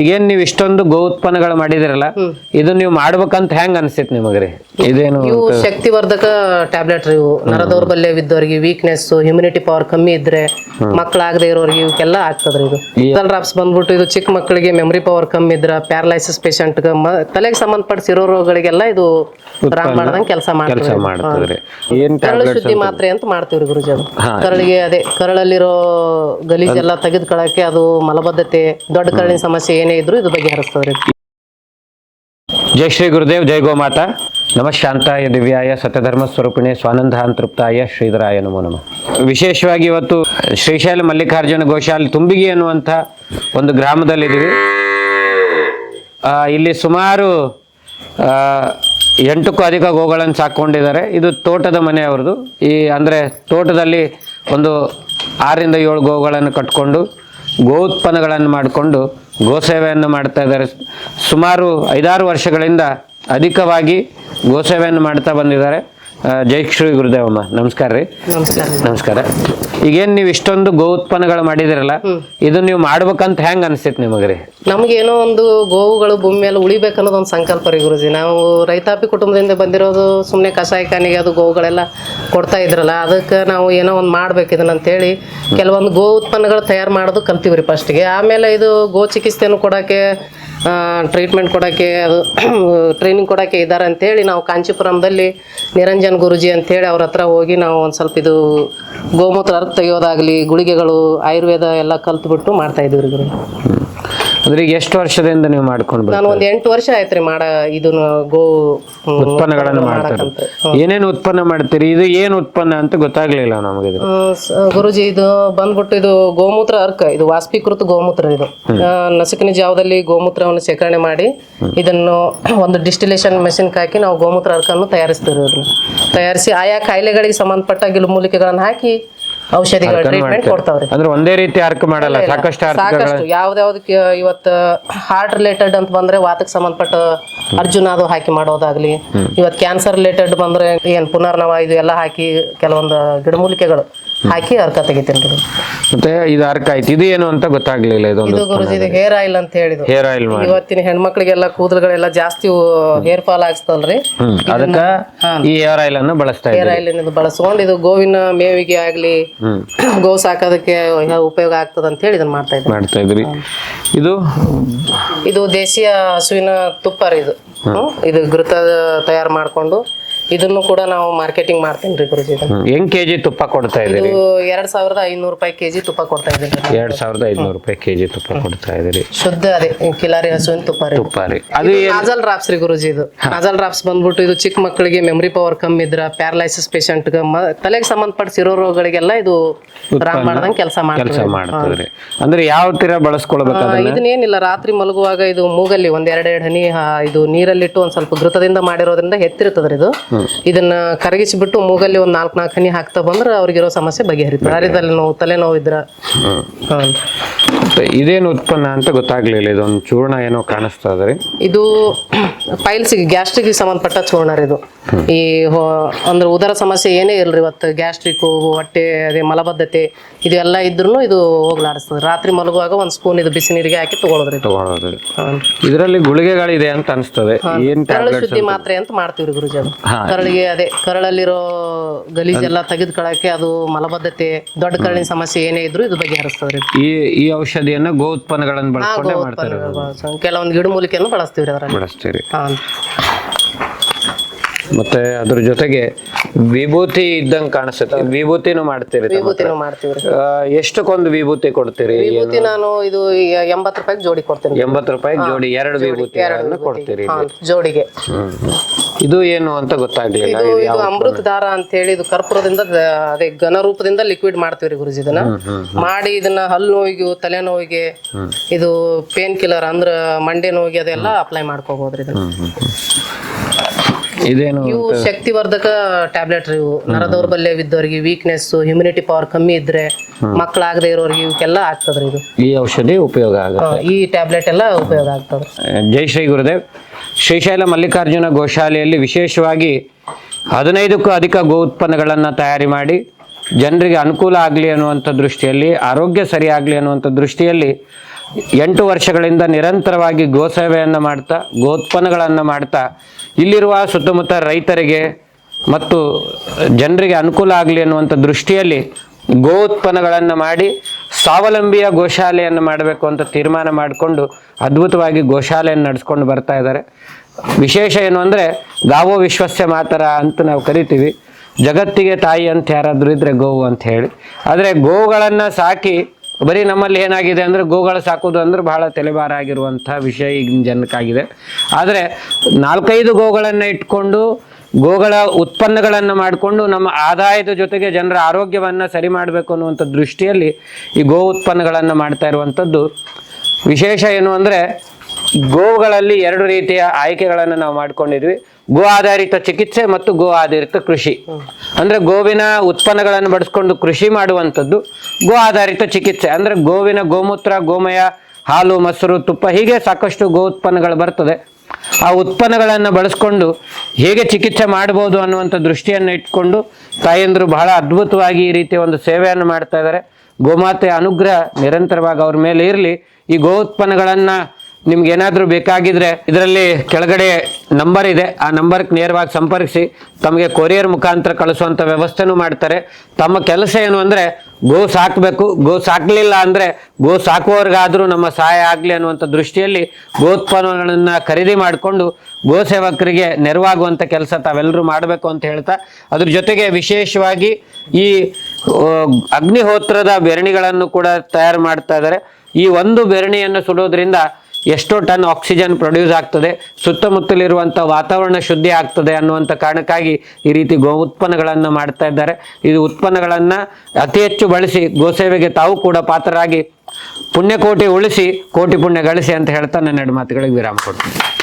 ಈಗೇನ್ ನೀವು ಇಷ್ಟೊಂದು ಗೋ ಉತ್ಪನ್ನಗಳು ಮಾಡಿದಿರಲ್ಲ ಇದು ನೀವು ಮಾಡ್ಬೇಕಂತ ಹೆಂಗ್ ಅನ್ಸಿತ್ ನಿಮಗ್ರಿ ಇದೇನು ಇವು ಶಕ್ತಿವರ್ಧಕ ಟ್ಯಾಬ್ಲೆಟ್ ರೀ ಇವು. ನರ ದೌರ್ಬಲ್ಯವಿದ್ದವ್ರಿಗೆ ವೀಕ್ನೆಸ್ ಇಮ್ಯುನಿಟಿ ಪವರ್ ಕಮ್ಮಿ ಇದ್ರೆ ಮಕ್ಕಳಾಗದೆ ಇರೋರಿಗೆ ಇವಕ್ಕೆಲ್ಲ ಆಗ್ತದ್ರಿ ಇದು. ಡ್ರಾಪ್ಸ್ ಬಂದ್ಬಿಟ್ಟು ಇದು ಚಿಕ್ಕ ಮಕ್ಕಳಿಗೆ ಮೆಮರಿ ಪವರ್ ಕಮ್ಮಿ ಇದ್ರ ಪ್ಯಾರಲೈಸಿಸ್ ಪೇಷಂಟ್ ತಲೆಗೆ ಸಂಬಂಧಪಟ್ಟ ಇರೋ ರೋಗಗಳಿಗೆಲ್ಲ ಇದು ರಾಮ್ ಮಾಡ್ದಂಗೆ ಕೆಲಸ ಮಾಡ್ತಾರೆ ಏನ್ ಕರಳು ಶುದ್ಧಿ ಮಾತ್ರೆ ಅಂತ ಮಾಡ್ತೀವ್ರಿ ಗುರುಜಿ ಅದು. ಕರಳಿಗೆ ಅದೇ ಕರಳಲ್ಲಿರೋ ಗಲೀಜೆಲ್ಲ ತೆಗೆದುಕೊಳ್ಳಕ್ಕೆ ಅದು ಮಲಬದ್ಧತೆ ದೊಡ್ಡ ಕರಳಿನ ಸಮಸ್ಯೆ ಏನೇ ಇದ್ರು ಇದು ಬಗೆಹರಿಸ್ತದ್ರಿ ಜೈ ಶ್ರೀ ಗುರುದೇವ್, ಜೈ ಗೋಮಾತಾ. ನಮಃ ಶಾಂತಾಯ ದಿವ್ಯಾಯ ಸತ್ಯಧರ್ಮ ಸ್ವರೂಪಿಣೆ ಸ್ವಾನಂದಾಂತೃಪ್ತಾಯ ಶ್ರೀಧರಾಯ ನಮೋ ನಮಃ. ವಿಶೇಷವಾಗಿ ಇವತ್ತು ಶ್ರೀಶೈಲ ಮಲ್ಲಿಕಾರ್ಜುನ ಗೋಶಾಲೆ ತುಂಬಿಗಿ ಅನ್ನುವಂಥ ಒಂದು ಗ್ರಾಮದಲ್ಲಿದ್ದೀವಿ. ಇಲ್ಲಿ ಸುಮಾರು ಎಂಟಕ್ಕೂ ಅಧಿಕ ಗೋಗಳನ್ನು ಸಾಕೊಂಡಿದ್ದಾರೆ ಇದು ತೋಟದ ಮನೆ ಅವ್ರದ್ದು. ಈ, ಅಂದರೆ ತೋಟದಲ್ಲಿ ಒಂದು ಆರರಿಂದ ಏಳು ಗೋಗಳನ್ನು ಕಟ್ಕೊಂಡು, ಗೋ ಉತ್ಪನ್ನಗಳನ್ನು ಮಾಡಿಕೊಂಡು ಗೋಸೇವೆಯನ್ನು ಮಾಡ್ತಾ ಇದ್ದಾರೆ. ಸುಮಾರು ಐದಾರು ವರ್ಷಗಳಿಂದ ಅಧಿಕವಾಗಿ ಗೋಸೇವೆಯನ್ನು ಮಾಡ್ತಾ ಬಂದಿದ್ದಾರೆ. ಜೈ ಶ್ರೀ ಗುರುದೇವಮ್ಮ. ನಮಸ್ಕಾರ ರೀ. ನಮಸ್ಕಾರ ನಮಸ್ಕಾರ. ಈಗೇನು ನೀವು ಇಷ್ಟೊಂದು ಗೋ ಉತ್ಪನ್ನಗಳು ಮಾಡಿದಿರಲ್ಲ ಇದು ನೀವು ಮಾಡ್ಬೇಕಂತ ಹೆಂಗ್ ಅನ್ಸಿತ್ ನಿಮಗ್ರಿ ನಮ್ಗೇನೋ ಒಂದು ಗೋವುಗಳು ಭೂಮಿ ಮೇಲೆ ಉಳಿಬೇಕನ್ನೋದು ಒಂದು ಸಂಕಲ್ಪ ರೀ ಗುರುಜಿ. ನಾವು ರೈತಾಪಿ ಕುಟುಂಬದಿಂದ ಬಂದಿರೋದು ಸುಮ್ಮನೆ ಕಷಾಯಖಾನಿಗೆ ಅದು ಗೋವುಗಳೆಲ್ಲ ಕೊಡ್ತಾ ಇದ್ರಲ್ಲ ಅದಕ್ಕೆ ನಾವು ಏನೋ ಒಂದು ಮಾಡ್ಬೇಕು ಇದನ್ನ ಅಂತೇಳಿ ಕೆಲವೊಂದು ಗೋ ಉತ್ಪನ್ನಗಳು ತಯಾರು ಮಾಡೋದು ಕಲ್ತೀವಿ ರೀ ಫಸ್ಟಿಗೆ ಆಮೇಲೆ ಇದು ಗೋ ಚಿಕಿತ್ಸೆಯನ್ನು ಕೊಡೋಕ್ಕೆ ಟ್ರೀಟ್ಮೆಂಟ್ ಕೊಡೋಕ್ಕೆ ಅದು ಟ್ರೈನಿಂಗ್ ಕೊಡೋಕ್ಕೆ ಇದ್ದಾರೆ ಅಂತೇಳಿ ನಾವು ಕಾಂಚೀಪುರಂದಲ್ಲಿ ನಿರಂಜನ್ ಗುರುಜಿ ಅಂಥೇಳಿ ಅವ್ರ ಹತ್ರ ಹೋಗಿ ನಾವು ಒಂದು ಸ್ವಲ್ಪ ಇದು ಗೋಮೂತ್ರ ಅರ್ಥ ತೆಗೆಯೋದಾಗಲಿ, ಗುಳಿಗೆಗಳು, ಆಯುರ್ವೇದ ಎಲ್ಲ ಕಲ್ತ್ಬಿಟ್ಟು ಮಾಡ್ತಾಯಿದ್ದೀವಿ ರೀ ಅಂದ್ರೆ ಈಗ ಎಷ್ಟು ವರ್ಷದಿಂದ ನೀವು ಮಾಡ್ಕೊಂಡು? ನಾನು ಒಂದು ಎಂಟು ವರ್ಷ ಆಯ್ತ್ರಿ ಮಾಡ ಇದನ್ನ ಗೋ ಉತ್ಪನ್ನಗಳನ್ನು ಮಾಡ್ತಾರೆ. ಏನೇನು ಉತ್ಪನ್ನ ಮಾಡ್ತೀರಿ? ಇದು ಏನು ಉತ್ಪನ್ನ ಅಂತ ಗೊತ್ತಾಗ್ಲಿಲ್ಲ ನಮಗೆ ಗುರುಜಿ ಇದು ಬಂದ್ಬಿಟ್ಟು ಇದು ಗೋಮೂತ್ರ ಅರ್ಕ ಇದು ವಾಸ್ಪೀಕೃತ ಗೋಮೂತ್ರ ಇದು. ನಸುಕಿನ ಜಾವದಲ್ಲಿ ಗೋಮೂತ್ರವನ್ನು ಶೇಖರಣೆ ಮಾಡಿ ಇದನ್ನು ಒಂದು ಡಿಸ್ಟಿಲೇಷನ್ ಮೆಷಿನ್ ಹಾಕಿ ನಾವು ಗೋಮೂತ್ರ ಅರ್ಕನ್ನು ತಯಾರಿಸ್ತೀವಿ ಅದನ್ನ ತಯಾರಿಸಿ ಆಯಾ ಕಾಯಿಲೆಗಳಿಗೆ ಸಂಬಂಧಪಟ್ಟ ಗಿಲುಮೂಲಿಕೆಗಳನ್ನು ಹಾಕಿ ಔಷಧಿಗಳ ಟ್ರೀಟ್ಮೆಂಟ್ ಕೊಡ್ತಾವ್ರಿ. ಅಂದ್ರೆ ಒಂದೇ ರೀತಿ ಅರ್ಕ ಮಾಡಲ್ಲ ಸಾಕಷ್ಟು ಸಾಕಷ್ಟು. ಯಾವ್ದಾವ್ದಕ್ಕೆ ಇವತ್ತು ಹಾರ್ಟ್ ರಿಲೇಟೆಡ್ ಅಂತ ಬಂದ್ರೆ ವಾತಕ್ಕೆ ಸಂಬಂಧಪಟ್ಟ ಅರ್ಜುನ ಅದು ಹಾಕಿ ಮಾಡೋದಾಗ್ಲಿ. ಇವತ್ತು ಕ್ಯಾನ್ಸರ್ ರಿಲೇಟೆಡ್ ಬಂದ್ರೆ ಏನ್ ಪುನರ್ನವ ಇದು ಎಲ್ಲ ಹಾಕಿ ಕೆಲವೊಂದು ಗಿಡಮೂಲಿಕೆಗಳು. ಹಾಕಿ ಅರ್ಕ ತೆಗಿತೀನಿ ರೀ. ಮತ್ತೆ ಇದು ಅರ್ಕ ಆಯ್ತು. ಇದು ಏನು ಅಂತ ಗೊತ್ತಾಗ್ಲಿಲ್ಲ ಇದೊಂದು ಇದು ಗುರುಜಿ ಇದು ಹೇರ್ ಆಯಿಲ್ ಅಂತ ಹೇಳಿದ್ರು. ಹೇರ್ ಆಯಿಲ್ ಮಾಡಿ. ಇವತ್ತಿನ ಹೆಣ್ಮಕ್ಳಿಗೆಲ್ಲ ಕೂದಲುಗಳೆಲ್ಲ ಜಾಸ್ತಿ ಹೇರ್ ಫಾಲ್ ಆಗ್ತಲ್ರಿ ಹ್ಮ್. ಅದಕ್ಕ ಈ ಹೇರ್ ಆಯಿಲ್ ಅನ್ನು ಬಳಸ್ತಾ ಹೇರ್ ಆಯಿಲ್ ಇದು ಬಳಸ್ಕೊಂಡು ಇದು ಗೋವಿನ ಮೇವಿಗೆ ಆಗ್ಲಿ ಹ್ಮ್. ಗೋ ಸಾಕೋದಕ್ಕೆ ಉಪಯೋಗ ಆಗ್ತದ ಅಂತ ಹೇಳಿ ಇದನ್ನ ಮಾಡ್ತಾ ಇದ್ದೀನಿ. ಮಾಡ್ತಾ ಇದ್ರಿ ಇದು? ಇದು ದೇಶೀಯ ಹಸುವಿನ ತುಪ್ಪ ರೀ ಇದು. ಹ್ಮ್. ಇದು ಘೃತ ತಯಾರು ಮಾಡ್ಕೊಂಡು ಇದನ್ನು ಕೂಡ ನಾವು ಮಾರ್ಕೆಟಿಂಗ್ ಮಾಡ್ತೀನಿ ರೀ ಗುರುಜಿ ಇದನ್ನ. ಹೆಂಗ್ ಕೆಜಿ ತುಪ್ಪ ಕೊಡ್ತಾ ಇದ್ದೀರಿ? ಇದು ಎರಡ್ ಸಾವಿರದ ಐನೂರು ರೂಪಾಯಿ ಕೆಜಿ ತುಪ್ಪ ಕೊಡ್ತಾ ಇದ್ದೀನಿ ರೀ. ಎರಡ್ ಸಾವಿರದ ಐದ್ನೂರು ರೂಪಾಯಿ ಕೆಜಿ ತುಪ್ಪ ಕೊಡ್ತಾ ಇದ್ದೀರಿ. ಶುದ್ಧ ಅದೇ ಕಿಲಾರಿ ಹಸುವಿನ ತುಪ್ಪ ರೀ. ತುಪ್ಪ ರೀ. ಅದು ನಾಜಲ್ ರಾಪ್ಸ್ ರೀ ಗುರುಜಿ ಇದು. ನಾಜಲ್ ರಾಪ್ಸ್ ಬಂದ್ಬಿಟ್ಟು ಇದು ಚಿಕ್ಕ ಮಕ್ಕಳಿಗೆ ಮೆಮೊರಿ ಪವರ್ ಕಮ್ಮಿ ಇದ್ರ ಪ್ಯಾರಲೈಸಿಸ್ ಪೇಷಂಟ್ ತಲೆಗೆ ಸಂಬಂಧಪಟ್ಟಿರೋ ರೋಗಗಳಿಗೆಲ್ಲ ಇದು ರಾಮ್ ಮಾಡ್ದಂಗೆ ಕೆಲಸ ಕೆಲಸ ಮಾಡ್ತೀವಿ ಮಾಡ್ತದ್ರಿ ಅಂದ್ರೆ ಯಾವ ತೀರ ಬಳಸ್ಕೊಳ್ಬೇಕು ಅದನ್ನ? ಇದನ್ನೇನಿಲ್ಲ ರಾತ್ರಿ ಮಲಗುವಾಗ ಇದು ಮೂಗಲ್ಲಿ ಒಂದ್ ಎರಡೆರಡು ಹನಿ ಹಾ, ಇದು ನೀರಲ್ಲಿಟ್ಟು ಒಂದ್ ಸ್ವಲ್ಪ ಘೃತದಿಂದ ಮಾಡಿರೋದ್ರಿಂದ ಹೆತ್ತಿರ್ತದ್ರಿ ಇದು. ಇದನ್ನ ಕರಗಿಸಿಬಿಟ್ಟು ಮೂಗಲ್ಲಿ ಒಂದ್ ನಾಲ್ಕು ನಾಲ್ಕು ಹನಿ ಹಾಕ್ತಾ ಬಂದ್ರೆ ಅವ್ರಿಗಿರೋ ಸಮಸ್ಯೆ ಬಗೆಹರಿತ. ಹರಿದಲ್ಲಿ ನೋವು ತಲೆನೋವು ಇದ್ರ ಇದೇನು ಉತ್ಪನ್ನ ಅಂತ ಗೊತ್ತಾಗ್ಲಿಲ್ಲ ಇದೊಂದು ಚೂರ್ಣ ಏನೋ ಕಾಣಿಸ್ತಾ ಇದ್ರಿ ಇದು ಪೈಲ್ಸಿಗೆ ಗ್ಯಾಸ್ಟ್ರಿಕ್ ಸಂಬಂಧಪಟ್ಟ ಚೂರ್ಣ ಇದು. ಈ ಅಂದ್ರೆ ಉದರ ಸಮಸ್ಯೆ ಏನೇ ಇಲ್ರಿ ಇವತ್ತು ಗ್ಯಾಸ್ಟ್ರಿಕ್ ಹೊಟ್ಟೆ ಅದೇ ಮಲಬದ್ಧತೆ ಇದೆಲ್ಲ ಇದ್ರೂ ಇದು ಹೋಗ್ಲಾಡಿಸ್ತದೆ. ರಾತ್ರಿ ಮಲಗುವಾಗ ಒಂದು ಸ್ಪೂನ್ ಇದು ಬಿಸಿ ನೀರಿಗೆ ಹಾಕಿ ತಗೊಳೋದ್ರಿ. ತಗೊಳ್ಳೋದು. ಇದರಲ್ಲಿ ಗುಳಿಗೆಗಳಿದೆ ಅಂತ ಅನಿಸ್ತದೆ. ಏನು ಶುದ್ಧಿ ಮಾತ್ರೆ ಅಂತ ಮಾಡ್ತೀವಿ ಗುರುಜಿ ಅದು. ಹಾ. ಕರಳಿಗೆ ಅದೇ ಕರಳಲ್ಲಿರೋ ಗಲೀಜೆಲ್ಲ ತೆಗೆದುಕೊಳ್ಳಕ್ಕೆ ಅದು ಮಲಬದ್ಧತೆ ದೊಡ್ಡ ಕರಳಿನ ಸಮಸ್ಯೆ ಏನೇ ಇದ್ರು ಇದು ಬಗೆಹರಿಸ್ತದ್ರಿ ಈ ಈ ಔಷಧಿಯನ್ನ ಗೋ ಉತ್ಪನ್ನಗಳನ್ನು ಬಳಸ್ಕೊಂಡೇ ಮಾಡ್ತಾರೆ ಕೆಲವೊಂದು ಗಿಡಮೂಲಿಕೆಯನ್ನು ಬಳಸ್ತೀವ್ರಿ ಅದರಲ್ಲಿ. ಬಳಸ್ತೀರಿ. ಹಾ. ಮತ್ತೆ ಅದ್ರ ಜೊತೆಗೆ ವಿಭೂತಿ ಇದ್ದಂಗೆ ಕಾಣಿಸುತ್ತೆ. ವಿಭೂತಿನೂ ಮಾಡ್ತೀರಿ ತಮ್ಮ ಹತ್ರ. ವಿಭೂತಿನೂ ಮಾಡ್ತೀವ್ರಿ ಆ, ಎಷ್ಟಕ್ಕೊಂದು ವಿಭೂತಿ ಕೊಡ್ತೀರಿ? ವಿಭೂತಿ ನಾನು ಇದು ಈ ಎಂಬತ್ತು ರೂಪಾಯಿಗೆ ಜೋಡಿ ಕೊಡ್ತೀನಿ. ಎಂಬತ್ತು ರೂಪಾಯಿ ಜೋಡಿ ಎರಡು ವಿಭೂತಿ. ಕೊಡ್ತೀರಿ ಹಾ, ಜೋಡಿಗೆ. ಹ್ಮ್. ಇದು ಏನು ಅಂತ ಗೊತ್ತಾಗ್ಲಿಲ್ಲ ಇದು ಇದು ಅಮೃತ ದಾರ ಅಂತ ಹೇಳಿ ಇದು ಕರ್ಪೂರದಿಂದ ದ- ಅದೇ ಘನ ರೂಪದಿಂದ ಲಿಕ್ವಿಡ್ ಮಾಡ್ತೀವ್ರಿ ಗುರುಜಿ ಇದನ್ನ. ಮಾಡಿ ಇದನ್ನ ಹಲ್ಲು ನೋವಿಗೆ ತಲೆನೋವಿಗೆ ಇದು ಪೇನ್ ಕಿಲ್ಲರ್ ಅಂದ್ರ ಮಂಡೆ ನೋವಿಗೆ ಅದೆಲ್ಲ ಅಪ್ಲೈ ಮಾಡ್ಕೋಬಹುದ್ರಿ ಇದನ್ನ. ಇದೇನು ಇವು ಶಕ್ತಿವರ್ಧಕ ಟ್ಯಾಬ್ಲೆಟ್ ರೀ ಇವು. ನರ ದೌರ್ಬಲ್ಯವಿದ್ದವರಿಗೆ ವೀಕ್ನೆಸ್ ಇಮ್ಯುನಿಟಿ ಪವರ್ ಕಮ್ಮಿ ಇದ್ರೆ ಮಕ್ಕಳಾಗದೆ ಇರೋರಿಗೆ ಇವಕ್ಕೆಲ್ಲ ಆಗ್ತದ್ರಿ ಇದು. ಈ ಔಷಧಿ ಉಪಯೋಗ ಆಗುತ್ತೆ. ಈ ಟ್ಯಾಬ್ಲೆಟ್ ಎಲ್ಲ ಉಪಯೋಗ ಆಗ್ತದ. ಜೈ ಶ್ರೀ ಗುರುದೇವ್. ಶ್ರೀಶೈಲ ಮಲ್ಲಿಕಾರ್ಜುನ ಗೋಶಾಲೆಯಲ್ಲಿ ವಿಶೇಷವಾಗಿ ಹದಿನೈದಕ್ಕೂ ಅಧಿಕ ಗೋ ಉತ್ಪನ್ನಗಳನ್ನು ತಯಾರಿ ಮಾಡಿ ಜನರಿಗೆ ಅನುಕೂಲ ಆಗಲಿ ಅನ್ನುವಂಥ ದೃಷ್ಟಿಯಲ್ಲಿ ಆರೋಗ್ಯ ಸರಿಯಾಗಲಿ ಅನ್ನುವಂಥ ದೃಷ್ಟಿಯಲ್ಲಿ ಎಂಟು ವರ್ಷಗಳಿಂದ ನಿರಂತರವಾಗಿ ಗೋಸೇವೆಯನ್ನು ಮಾಡ್ತಾ ಗೋತ್ಪನ್ನಗಳನ್ನು ಮಾಡ್ತಾ ಇಲ್ಲಿರುವ ಸುತ್ತಮುತ್ತ ರೈತರಿಗೆ ಮತ್ತು ಜನರಿಗೆ ಅನುಕೂಲ ಆಗಲಿ ಅನ್ನುವಂಥ ದೃಷ್ಟಿಯಲ್ಲಿ ಗೋ ಉತ್ಪನ್ನಗಳನ್ನು ಮಾಡಿ ಸ್ವಾವಲಂಬಿಯ ಗೋಶಾಲೆಯನ್ನು ಮಾಡಬೇಕು ಅಂತ ತೀರ್ಮಾನ ಮಾಡಿಕೊಂಡು ಅದ್ಭುತವಾಗಿ ಗೋಶಾಲೆಯನ್ನು ನಡೆಸ್ಕೊಂಡು ಬರ್ತಾ ಇದ್ದಾರೆ. ವಿಶೇಷ ಏನು ಅಂದರೆ ಗಾವೋ ವಿಶ್ವಸ್ಯ ಮಾತರ ಅಂತ ನಾವು ಕರಿತೀವಿ. ಜಗತ್ತಿಗೆ ತಾಯಿ ಅಂತ ಯಾರಾದರೂ ಇದ್ದರೆ ಗೋವು ಅಂತ ಹೇಳಿ. ಆದರೆ ಗೋವುಗಳನ್ನು ಸಾಕಿ ಬರೀ ನಮ್ಮಲ್ಲಿ ಏನಾಗಿದೆ ಅಂದರೆ ಗೋಗಳು ಸಾಕೋದು ಅಂದ್ರೆ ಬಹಳ ತಲೆಬಾರ ವಿಷಯ ಈಗಿನ ಜನಕ್ಕಾಗಿದೆ. ಆದರೆ ನಾಲ್ಕೈದು ಗೋಗಳನ್ನು ಇಟ್ಕೊಂಡು ಗೋಗಳ ಉತ್ಪನ್ನಗಳನ್ನು ಮಾಡಿಕೊಂಡು ನಮ್ಮ ಆದಾಯದ ಜೊತೆಗೆ ಜನರ ಆರೋಗ್ಯವನ್ನು ಸರಿ ಮಾಡಬೇಕು ಅನ್ನುವಂಥ ದೃಷ್ಟಿಯಲ್ಲಿ ಈ ಗೋ ಉತ್ಪನ್ನಗಳನ್ನು ಮಾಡ್ತಾ ಇರುವಂಥದ್ದು ವಿಶೇಷ ಏನು ಅಂದರೆ ಗೋವುಗಳಲ್ಲಿ ಎರಡು ರೀತಿಯ ಆಯ್ಕೆಗಳನ್ನು ನಾವು ಮಾಡ್ಕೊಂಡಿದ್ವಿ. ಗೋ ಆಧಾರಿತ ಚಿಕಿತ್ಸೆ ಮತ್ತು ಗೋ ಆಧಾರಿತ ಕೃಷಿ. ಅಂದ್ರೆ ಗೋವಿನ ಉತ್ಪನ್ನಗಳನ್ನು ಬಳಸ್ಕೊಂಡು ಕೃಷಿ ಮಾಡುವಂಥದ್ದು ಗೋ ಆಧಾರಿತ ಚಿಕಿತ್ಸೆ. ಅಂದ್ರೆ ಗೋವಿನ ಗೋಮೂತ್ರ, ಗೋಮಯ, ಹಾಲು, ಮೊಸರು, ತುಪ್ಪ ಹೀಗೆ ಸಾಕಷ್ಟು ಗೋ ಉತ್ಪನ್ನಗಳು ಬರ್ತದೆ. ಆ ಉತ್ಪನ್ನಗಳನ್ನು ಬಳಸ್ಕೊಂಡು ಹೇಗೆ ಚಿಕಿತ್ಸೆ ಮಾಡಬಹುದು ಅನ್ನುವಂಥ ದೃಷ್ಟಿಯನ್ನು ಇಟ್ಕೊಂಡು ತಾಯಂದರು ಬಹಳ ಅದ್ಭುತವಾಗಿ ಈ ರೀತಿಯ ಒಂದು ಸೇವೆಯನ್ನು ಮಾಡ್ತಾ ಇದ್ದಾರೆ. ಗೋಮಾತೆಯ ಅನುಗ್ರಹ ನಿರಂತರವಾಗಿ ಅವ್ರ ಮೇಲೆ ಇರಲಿ. ಈ ಗೋ ಉತ್ಪನ್ನಗಳನ್ನು ನಿಮ್ಗೆ ಏನಾದರೂ ಬೇಕಾಗಿದ್ರೆ ಇದರಲ್ಲಿ ಕೆಳಗಡೆ ನಂಬರ್ ಇದೆ. ಆ ನಂಬರ್ಗೆ ನೇರವಾಗಿ ಸಂಪರ್ಕಿಸಿ. ತಮಗೆ ಕೊರಿಯರ್ ಮುಖಾಂತರ ಕಳಿಸುವಂಥ ವ್ಯವಸ್ಥೆನೂ ಮಾಡ್ತಾರೆ. ತಮ್ಮ ಕೆಲಸ ಏನು ಅಂದರೆ ಗೋ ಸಾಕಬೇಕು ಗೋ ಸಾಕಲಿಲ್ಲ ಅಂದರೆ ಗೋ ಸಾಕುವವ್ರಿಗಾದರೂ ನಮ್ಮ ಸಹಾಯ ಆಗಲಿ ಅನ್ನುವಂಥ ದೃಷ್ಟಿಯಲ್ಲಿ ಗೋತ್ಪನ್ನಗಳನ್ನು ಖರೀದಿ ಮಾಡಿಕೊಂಡು ಗೋ ಸೇವಕರಿಗೆ ನೆರವಾಗುವಂಥ ಕೆಲಸ ತಾವೆಲ್ಲರೂ ಮಾಡಬೇಕು ಅಂತ ಹೇಳ್ತಾ, ಅದ್ರ ಜೊತೆಗೆ ವಿಶೇಷವಾಗಿ ಈ ಅಗ್ನಿಹೋತ್ರದ ಬೆರಣಿಗಳನ್ನು ಕೂಡ ತಯಾರು ಮಾಡ್ತಾ ಇದ್ದಾರೆ. ಈ ಒಂದು ಬೆರಣಿಯನ್ನು ಸುಡೋದ್ರಿಂದ ಎಷ್ಟೋ ಟನ್ ಆಕ್ಸಿಜನ್ ಪ್ರೊಡ್ಯೂಸ್ ಆಗ್ತದೆ ಸುತ್ತಮುತ್ತಲಿರುವಂಥ ವಾತಾವರಣ ಶುದ್ಧಿ ಆಗ್ತದೆ ಅನ್ನುವಂಥ ಕಾರಣಕ್ಕಾಗಿ ಈ ರೀತಿ ಗೋ ಉತ್ಪನ್ನಗಳನ್ನು ಮಾಡ್ತಾ ಇದ್ದಾರೆ. ಇದು ಉತ್ಪನ್ನಗಳನ್ನು ಅತಿ ಹೆಚ್ಚು ಬಳಸಿ ಗೋಸೇವೆಗೆ ತಾವು ಕೂಡ ಪಾತ್ರರಾಗಿ ಪುಣ್ಯಕೋಟಿ ಉಳಿಸಿ, ಕೋಟಿ ಪುಣ್ಯ ಗಳಿಸಿ ಅಂತ ಹೇಳ್ತಾ ನನ್ನ ಎರಡು ಮಾತುಗಳಿಗೆ ವಿರಾಮ ಕೊಡ್ತೀನಿ.